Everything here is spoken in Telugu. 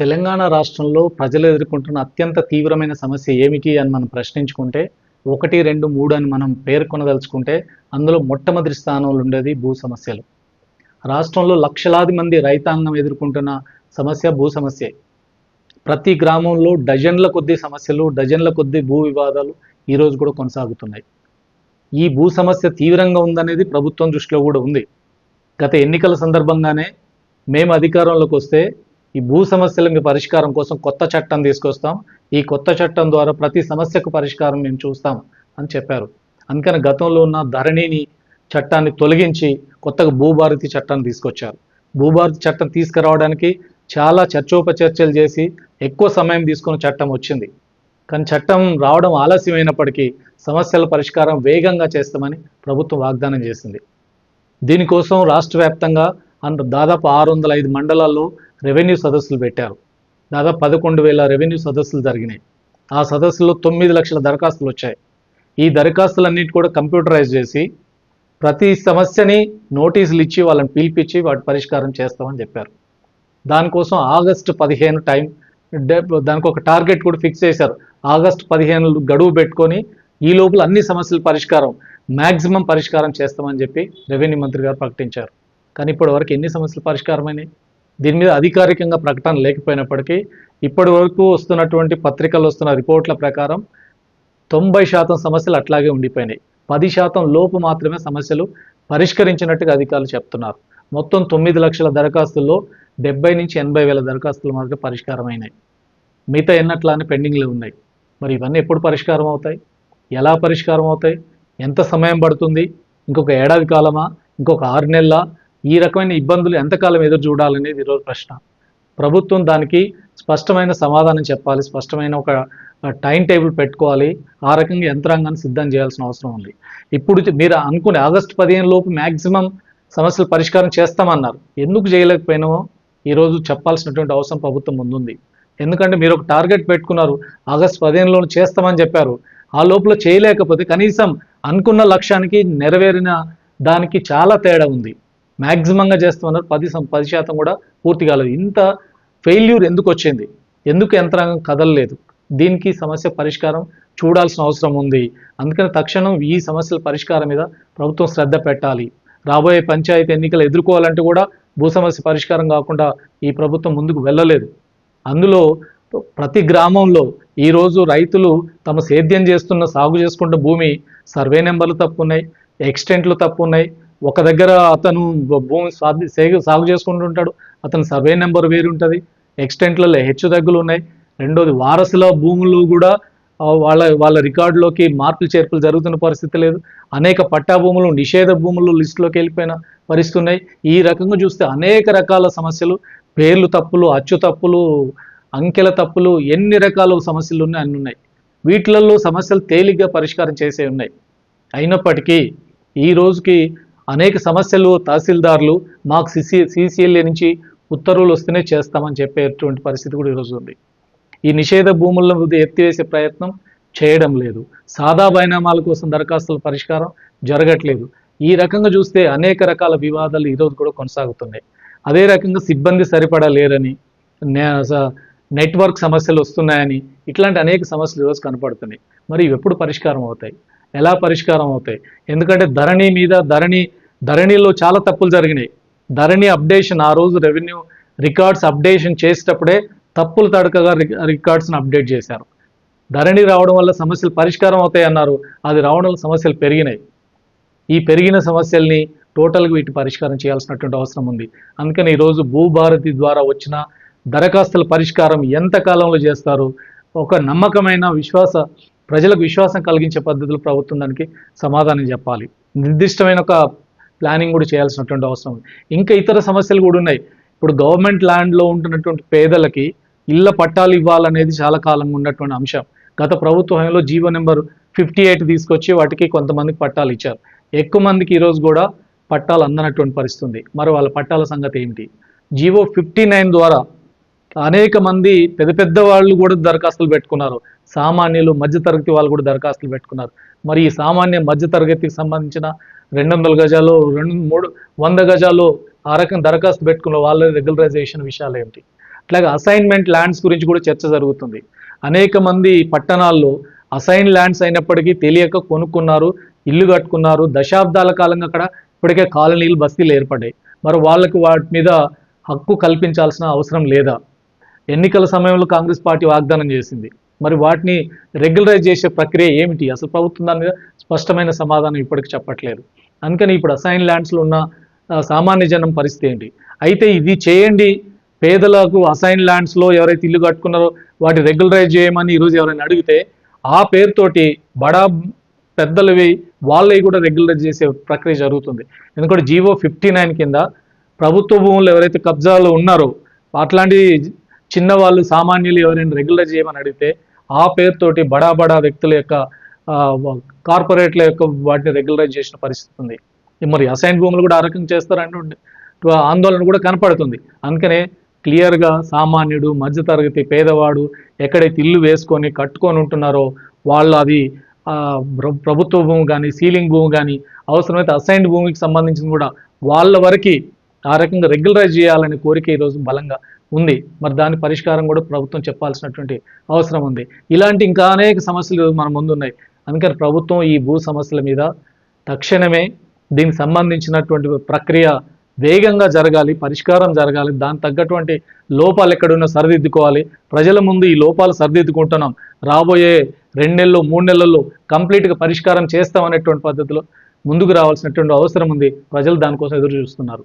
తెలంగాణ రాష్ట్రంలో ప్రజలు ఎదుర్కొంటున్న అత్యంత తీవ్రమైన సమస్య ఏమిటి అని మనం ప్రశ్నించుకుంటే ఒకటి రెండు మూడు అని మనం పేర్కొనదలుచుకుంటే అందులో మొట్టమొదటి స్థానంలో ఉండేది భూ సమస్యలు. రాష్ట్రంలో లక్షలాది మంది రైతాంగం ఎదుర్కొంటున్న సమస్య భూ సమస్యే. ప్రతి గ్రామంలో డజన్ల కొద్దీ సమస్యలు డజన్ల కొద్దీ భూ వివాదాలు ఈరోజు కూడా కొనసాగుతున్నాయి. ఈ భూ సమస్య తీవ్రంగా ఉందనేది ప్రభుత్వం దృష్టిలో కూడా ఉంది. గత ఎన్నికల సందర్భంగానే మేము అధికారంలోకి వస్తే ఈ భూ సమస్యల పరిష్కారం కోసం కొత్త చట్టం తీసుకొస్తాం. ఈ కొత్త చట్టం ద్వారా ప్రతి సమస్యకు పరిష్కారం మేము చూస్తాం అని చెప్పారు. అందుకని గతంలో ఉన్న ధరణిని చట్టాన్ని తొలగించి కొత్తగా భూభారతి చట్టాన్ని తీసుకొచ్చారు. భూభారతి చట్టం తీసుకురావడానికి చాలా చర్చోపచర్చలు చేసి ఎక్కువ సమయం తీసుకున్న చట్టం వచ్చింది. కానీ చట్టం రావడం ఆలస్యమైనప్పటికీ సమస్యల పరిష్కారం వేగంగా చేస్తామని ప్రభుత్వం వాగ్దానం చేసింది. దీనికోసం రాష్ట్ర వ్యాప్తంగా అంత దాదాపు ఆరు వందల ఐదు మండలాల్లో రెవెన్యూ సదస్సులు పెట్టారు. దాదాపు పదకొండు వేల రెవెన్యూ సదస్సులు జరిగినాయి. ఆ సదస్సులో తొమ్మిది లక్షల దరఖాస్తులు వచ్చాయి. ఈ దరఖాస్తులన్నిటి కూడా కంప్యూటరైజ్ చేసి ప్రతి సమస్యని నోటీసులు ఇచ్చి వాళ్ళని పిలిపించి వాటి పరిష్కారం చేస్తామని చెప్పారు. దానికోసం ఆగస్టు పదిహేను టైం డే- దానికి ఒక టార్గెట్ కూడా ఫిక్స్ చేశారు. ఆగస్టు పదిహేను గడువు పెట్టుకొని ఈ లోపల అన్ని సమస్యల పరిష్కారం మ్యాక్సిమం పరిష్కారం చేస్తామని చెప్పి రెవెన్యూ మంత్రి గారు ప్రకటించారు. కానీ ఇప్పటి వరకు ఎన్ని సమస్యలు పరిష్కారమైనాయి? దీని మీద అధికారికంగా ప్రకటన లేకపోయినప్పటికీ ఇప్పటి వరకు వస్తున్నటువంటి పత్రికలు వస్తున్న రిపోర్ట్ల ప్రకారం తొంభై శాతం సమస్యలు అట్లాగే ఉండిపోయినాయి. పది శాతం లోపు మాత్రమే సమస్యలు పరిష్కరించినట్టుగా అధికారులు చెప్తున్నారు. మొత్తం తొమ్మిది లక్షల దరఖాస్తుల్లో డెబ్బై నుంచి ఎనభై వేల దరఖాస్తులు మాత్రమే పరిష్కారమైనాయి. మిగతా ఎన్నట్లానే పెండింగ్లో ఉన్నాయి. మరి ఇవన్నీ ఎప్పుడు పరిష్కారం అవుతాయి? ఎలా పరిష్కారం అవుతాయి? ఎంత సమయం పడుతుంది? ఇంకొక ఏడాది కాలమా? ఇంకొక ఆరు నెలల? ఈ రకమైన ఇబ్బందులు ఎంతకాలం ఎదురు చూడాలనేది ఈరోజు ప్రశ్న. ప్రభుత్వం దానికి స్పష్టమైన సమాధానం చెప్పాలి స్పష్టమైన ఒక టైం టేబుల్ పెట్టుకోవాలి ఆ రకంగా యంత్రాంగాన్ని సిద్ధం చేయాల్సిన అవసరం ఉంది. ఇప్పుడు మీరు అనుకునే ఆగస్టు పదిహేను లోపు మ్యాక్సిమం సమస్యలు పరిష్కారం చేస్తామన్నారు. ఎందుకు చేయలేకపోయినామో ఈరోజు చెప్పాల్సినటువంటి అవసరం ప్రభుత్వం ముందుంది. ఎందుకంటే మీరు ఒక టార్గెట్ పెట్టుకున్నారు ఆగస్టు పదిహేనులో చేస్తామని చెప్పారు. ఆ లోపల చేయలేకపోతే కనీసం అనుకున్న లక్ష్యానికి నెరవేరిన దానికి చాలా తేడా ఉంది. మ్యాక్సిమంగా చేస్తున్నారు. పది సం- పది శాతం కూడా పూర్తి కాలేదు. ఇంత ఫెయిల్యూర్ ఎందుకు వచ్చింది? ఎందుకు యంత్రాంగం కదలలేదు? దీనికి సమస్య పరిష్కారం చూడాల్సిన అవసరం ఉంది. అందుకని తక్షణం ఈ సమస్యల పరిష్కారం మీద ప్రభుత్వం శ్రద్ధ పెట్టాలి. రాబోయే పంచాయతీ ఎన్నికలు ఎదుర్కోవాలంటే కూడా భూ సమస్య పరిష్కారం కాకుండా ఈ ప్రభుత్వం ముందుకు వెళ్ళలేదు. అందులో ప్రతి గ్రామంలో ఈరోజు రైతులు తమ సేద్యం చేస్తున్న సాగు చేసుకుంటున్న భూమి సర్వే నెంబర్లు తప్పు ఉన్నాయి ఎక్స్టెంట్లు తప్పు ఉన్నాయి ఒక దగ్గర అతను భూమి సాగు సేగ సాగు చేసుకుంటుంటాడు అతని సర్వే నెంబర్ వేరు ఉంటుంది ఎక్స్టెంట్లలో హెచ్చు తగ్గులు ఉన్నాయి. రెండోది వారసుల భూములు కూడా వాళ్ళ వాళ్ళ రికార్డులోకి మార్పులు చేర్పులు జరుగుతున్న పరిస్థితి లేదు. అనేక పట్టా భూములు నిషేధ భూములు లిస్టులోకి వెళ్ళిపోయిన పరిస్థితి ఉన్నాయి ఈ రకంగా చూస్తే అనేక రకాల సమస్యలు పేర్లు తప్పులు అచ్చు తప్పులు అంకెల తప్పులు ఎన్ని రకాల సమస్యలు ఉన్నాయి అన్ని ఉన్నాయి. వీటిలలో సమస్యలు తేలిగ్గా పరిష్కారం చేసే ఉన్నాయి. అయినప్పటికీ ఈ రోజుకి అనేక సమస్యలు తహసీల్దార్లు మాకు సిసి సిసిఎల్ఏ నుంచి ఉత్తర్వులు వస్తేనే చేస్తామని చెప్పేటువంటి పరిస్థితి కూడా ఈరోజు ఉంది. ఈ నిషేధ భూములను ఎత్తివేసే ప్రయత్నం చేయడం లేదు. సాదా బైనామాల కోసం దరఖాస్తుల పరిష్కారం జరగట్లేదు. ఈ రకంగా చూస్తే అనేక రకాల వివాదాలు ఈరోజు కూడా కొనసాగుతున్నాయి. అదే రకంగా సిబ్బంది సరిపడా లేరని నే- స- నెట్వర్క్ సమస్యలు వస్తున్నాయని ఇట్లాంటి అనేక సమస్యలు ఈరోజు కనపడుతున్నాయి. మరి ఇవి ఎప్పుడు పరిష్కారం అవుతాయి? ఎలా పరిష్కారం అవుతాయి? ఎందుకంటే ధరణి మీద ధరణి ధరణిలో చాలా తప్పులు జరిగినాయి. ధరణి అప్డేషన్ ఆ రోజు రెవెన్యూ రికార్డ్స్ అప్డేషన్ చేసేటప్పుడే తప్పులు తడకగా రికార్డ్స్ని అప్డేట్ చేశారు. ధరణి రావడం వల్ల సమస్యలు పరిష్కారం అవుతాయన్నారు అది రావడం వల్ల సమస్యలు పెరిగినాయి. ఈ పెరిగిన సమస్యల్ని టోటల్గా వీటి పరిష్కారం చేయాల్సినటువంటి అవసరం ఉంది. అందుకని ఈరోజు భూభారతి ద్వారా వచ్చిన దరఖాస్తుల పరిష్కారం ఎంత కాలంలో చేస్తారు? ఒక నమ్మకమైన విశ్వాస ప్రజలకు విశ్వాసం కలిగించే పద్ధతులు ప్రభుత్వం దానికి సమాధానం చెప్పాలి. నిర్దిష్టమైన ఒక ప్లానింగ్ కూడా చేయాల్సినటువంటి అవసరం ఇంకా ఇతర సమస్యలు కూడా ఉన్నాయి. ఇప్పుడు గవర్నమెంట్ ల్యాండ్లో ఉంటున్నటువంటి పేదలకి ఇళ్ళ పట్టాలు ఇవ్వాలనేది చాలా కాలంగా ఉన్నటువంటి అంశం. గత ప్రభుత్వంలో జీవో నెంబర్ ఫిఫ్టీ ఎయిట్ తీసుకొచ్చి వాటికి కొంతమందికి పట్టాలు ఇచ్చారు. ఎక్కువ మందికి ఈరోజు కూడా పట్టాలు అందనటువంటి పరిస్థితి ఉంది. మరి వాళ్ళ పట్టాల సంగతి ఏమిటి? జీవో ఫిఫ్టీ నైన్ ద్వారా అనేక మంది పెద్ద పెద్ద వాళ్ళు కూడా దరఖాస్తులు పెట్టుకున్నారు. సామాన్యులు మధ్యతరగతి వాళ్ళు కూడా దరఖాస్తులు పెట్టుకున్నారు. మరి ఈ సామాన్య మధ్యతరగతికి సంబంధించిన రెండు వందల గజాలు రెండు మూడు వంద గజాలు ఆ రకం దరఖాస్తు పెట్టుకున్న వాళ్ళ రెగ్యులరైజేషన్ విషయాలు ఏమిటి? అట్లాగే అసైన్మెంట్ ల్యాండ్స్ గురించి కూడా చర్చ జరుగుతుంది. అనేక మంది పట్టణాల్లో అసైన్ ల్యాండ్స్ అయినప్పటికీ తెలియక కొనుక్కున్నారు ఇల్లు కట్టుకున్నారు. దశాబ్దాల కాలంగా అక్కడ ఇప్పటికే కాలనీలు బస్తీలు ఏర్పడ్డాయి. మరి వాళ్ళకి వాటి మీద హక్కు కల్పించాల్సిన అవసరం లేదా? ఎన్నికల సమయంలో కాంగ్రెస్ పార్టీ వాగ్దానం చేసింది. మరి వాటిని రెగ్యులరైజ్ చేసే ప్రక్రియ ఏమిటి? అసలు ప్రభుత్వం దాని మీద స్పష్టమైన సమాధానం ఇప్పటికి చెప్పట్లేదు. అందుకని ఇప్పుడు అసైన్ ల్యాండ్స్లో ఉన్న సామాన్య జనం పరిస్థితి ఏంటి? అయితే ఇది చేయండి. పేదలకు అసైన్ ల్యాండ్స్లో ఎవరైతే ఇల్లు కట్టుకున్నారో వాటి రెగ్యులరైజ్ చేయమని ఈరోజు ఎవరైనా అడిగితే ఆ పేరుతోటి బడా పెద్దలవి వాళ్ళవి కూడా రెగ్యులరైజ్ చేసే ప్రక్రియ జరుగుతుంది. ఎందుకంటే జీవో ఫిఫ్టీ నైన్ కింద ప్రభుత్వ భూములు ఎవరైతే కబ్జాలో ఉన్నారో అట్లాంటి చిన్నవాళ్ళు సామాన్యులు ఎవరైనా రెగ్యులర్ చేయమని అడిగితే ఆ పేరుతోటి బడా బడా వ్యక్తుల యొక్క కార్పొరేట్ల యొక్క వాటిని రెగ్యులరైజ్ చేసిన పరిస్థితి ఉంది. మరి అసైన్ భూములు కూడా ఆ రకంగా చేస్తారంటే ఆందోళన కూడా కనపడుతుంది. అందుకనే క్లియర్గా సామాన్యుడు మధ్యతరగతి పేదవాడు ఎక్కడైతే ఇల్లు వేసుకొని కట్టుకొని ఉంటున్నారో వాళ్ళు అది ప్రభుత్వ భూమి కానీ సీలింగ్ భూమి కానీ అవసరమైతే అసైన్డ్ భూమికి సంబంధించిన కూడా వాళ్ళ వరకు ఆ రకంగా రెగ్యులరైజ్ చేయాలనే కోరిక ఈరోజు బలంగా ఉంది. మరి దాని పరిష్కారం కూడా ప్రభుత్వం చెప్పాల్సినటువంటి అవసరం ఉంది. ఇలాంటి ఇంకా అనేక సమస్యలు మన ముందు ఉన్నాయి అందుకని ప్రభుత్వం ఈ భూ సమస్యల మీద తక్షణమే దీనికి సంబంధించినటువంటి ప్రక్రియ వేగంగా జరగాలి పరిష్కారం జరగాలి దానికి తగ్గటువంటి లోపాలు ఎక్కడున్నా సరిదిద్దుకోవాలి. ప్రజల ముందు ఈ లోపాలు సరిదిద్దుకుంటున్నాం. రాబోయే రెండు నెలలు మూడు నెలల్లో కంప్లీట్గా పరిష్కారం చేస్తామనేటువంటి పద్ధతిలో ముందుకు రావాల్సినటువంటి అవసరం ఉంది. ప్రజలు దానికోసం ఎదురు చూస్తున్నారు